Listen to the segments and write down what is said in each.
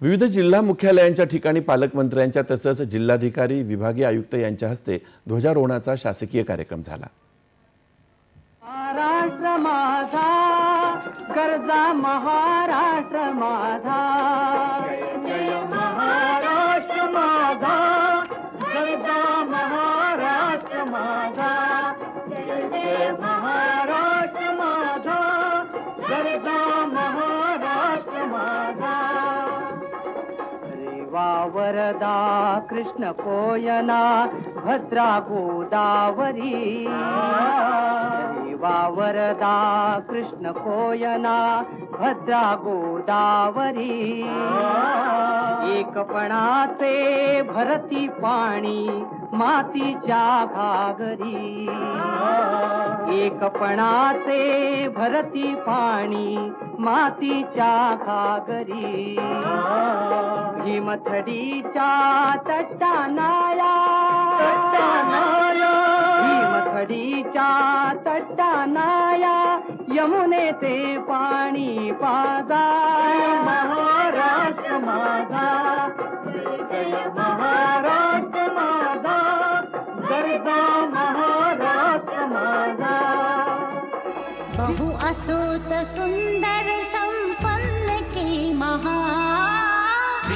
विविध जिल्हा मुख्यालयांच्या ठिकाणी पालकमंत्र्यांच्या तसंच जिल्हाधिकारी विभागीय आयुक्त यांच्या हस्ते ध्वजारोहणाचा शासकीय कार्यक्रम झाला. महाराष्ट्र माझा कर्जा महाराष्ट्र माझा. वरदा कृष्ण कोयना भद्रा गोदावरी. देवा वरदा कृष्ण कोयना भद्रा गोदावरी. एकपणाचे भरती पाणी मातीच्या घागरी. एकपणाचे भरती पाणी मातीच्या घागरी. भीमथडीच्या तट्टानाया भीमथडीच्या तट्टानाया यमुनेचे पाणी पाजा. महाराष्ट्र माझा. जय महाराष्ट्र माझा. गरजा महाराष्ट्र माझा. बहु असूत सुंदर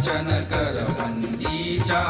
अंजन कांचन करवंदीच्या